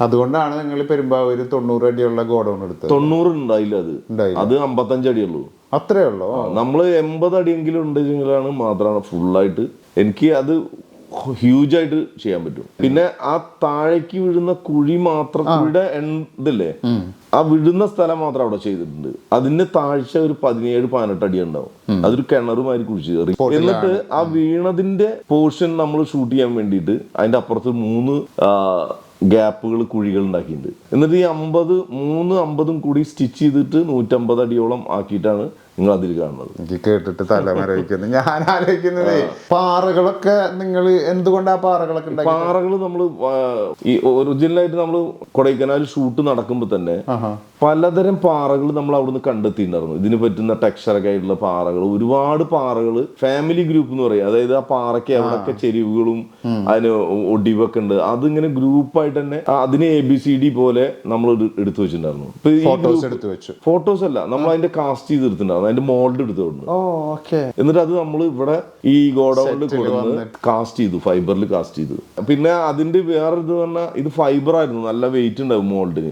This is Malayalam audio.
അതുകൊണ്ടാണ് നിങ്ങൾ പെരുമ്പാവൂര് തൊണ്ണൂറ് അടിയുള്ള ഗോഡൗൺ എടുത്തത്. തൊണ്ണൂറ് ഉണ്ടായില്ല അത്. അത് അമ്പത്തഞ്ച് അടിയുള്ളൂ. അത്രേ ഉള്ളോ? നമ്മൾ എൺപത് അടിയെങ്കിലും ഉണ്ടെങ്കിലാണ് മാത്രമാണ് ഫുള്ളായിട്ട് എനിക്ക് അത് ഹ്യൂജ് ആയിട്ട് ചെയ്യാൻ പറ്റും. പിന്നെ ആ താഴേക്ക് വീഴുന്ന കുഴി മാത്രം കുഴിയുടെ ഇതില്ലേ? ആ വിഴുന്ന സ്ഥലം മാത്രം അവിടെ ചെയ്തിട്ടുണ്ട്. അതിന്റെ താഴ്ച ഒരു പതിനേഴ് പതിനെട്ട് അടി ഉണ്ടാവും. അതൊരു കിണറുമാതിരി കുഴിച്ച് കയറി. എന്നിട്ട് ആ വീണതിന്റെ പോർഷൻ നമ്മൾ ഷൂട്ട് ചെയ്യാൻ വേണ്ടിയിട്ട് അതിന്റെ അപ്പുറത്ത് മൂന്ന് ഗ്യാപ്പുകൾ കുഴികൾ ഉണ്ടാക്കിയിട്ടുണ്ട്. എന്നിട്ട് ഈ അമ്പത് മൂന്ന് അമ്പതും കൂടി സ്റ്റിച്ച് ചെയ്തിട്ട് നൂറ്റമ്പത് അടിയോളം ആക്കിയിട്ടാണ് നിങ്ങൾ അതിൽ കാണുന്നത്. എനിക്ക് കേട്ടിട്ട് തലമരവിക്കുന്നു ഞാൻ ആലോചിക്കുന്നത് പാറകളൊക്കെ നിങ്ങൾ എന്തുകൊണ്ടാ പാറകളൊക്കെ പാറകൾ നമ്മൾ ഈ ഒറിജിനലായിട്ട് നമ്മൾ കൊടൈക്കനാൽ ഷൂട്ട് നടക്കുമ്പോൾ തന്നെ പലതരം പാറകൾ നമ്മൾ അവിടുന്ന് കണ്ടെത്തിയിട്ടുണ്ടായിരുന്നു. ഇതിന് പറ്റുന്ന ടെക്സ്ചറൊക്കെ ആയിട്ടുള്ള പാറകൾ ഒരുപാട് പാറകൾ ഫാമിലി ഗ്രൂപ്പ് എന്ന് പറയും. അതായത് ആ പാറയ്ക്ക് അവിടെയൊക്കെ ചെരിവുകളും അതിന് ഒടിവൊക്കെ ഉണ്ട്. അതിങ്ങനെ ഗ്രൂപ്പായിട്ട് തന്നെ അതിന് എ ബി സി ഡി പോലെ നമ്മൾ എടുത്തു വെച്ചിട്ടുണ്ടായിരുന്നു. ഫോട്ടോസ് അല്ല. നമ്മൾ അതിന്റെ കാസ്റ്റ് ചെയ്ത് എടുത്തിട്ടുണ്ടായിരുന്നു. അതിന്റെ മോൾഡ് എടുത്തോണ്ട് എന്നിട്ട് അത് നമ്മൾ ഇവിടെ ഈ ഗോഡൌണിൽ കൊടുന്ന് കാസ്റ്റ് ചെയ്തു ഫൈബറിൽ കാസ്റ്റ് ചെയ്തു. പിന്നെ അതിന്റെ വേറെ ഇത് പറഞ്ഞാൽ ഇത് ഫൈബർ ആയിരുന്നു. നല്ല വെയിറ്റ് ഉണ്ടാവും മോൾഡിന്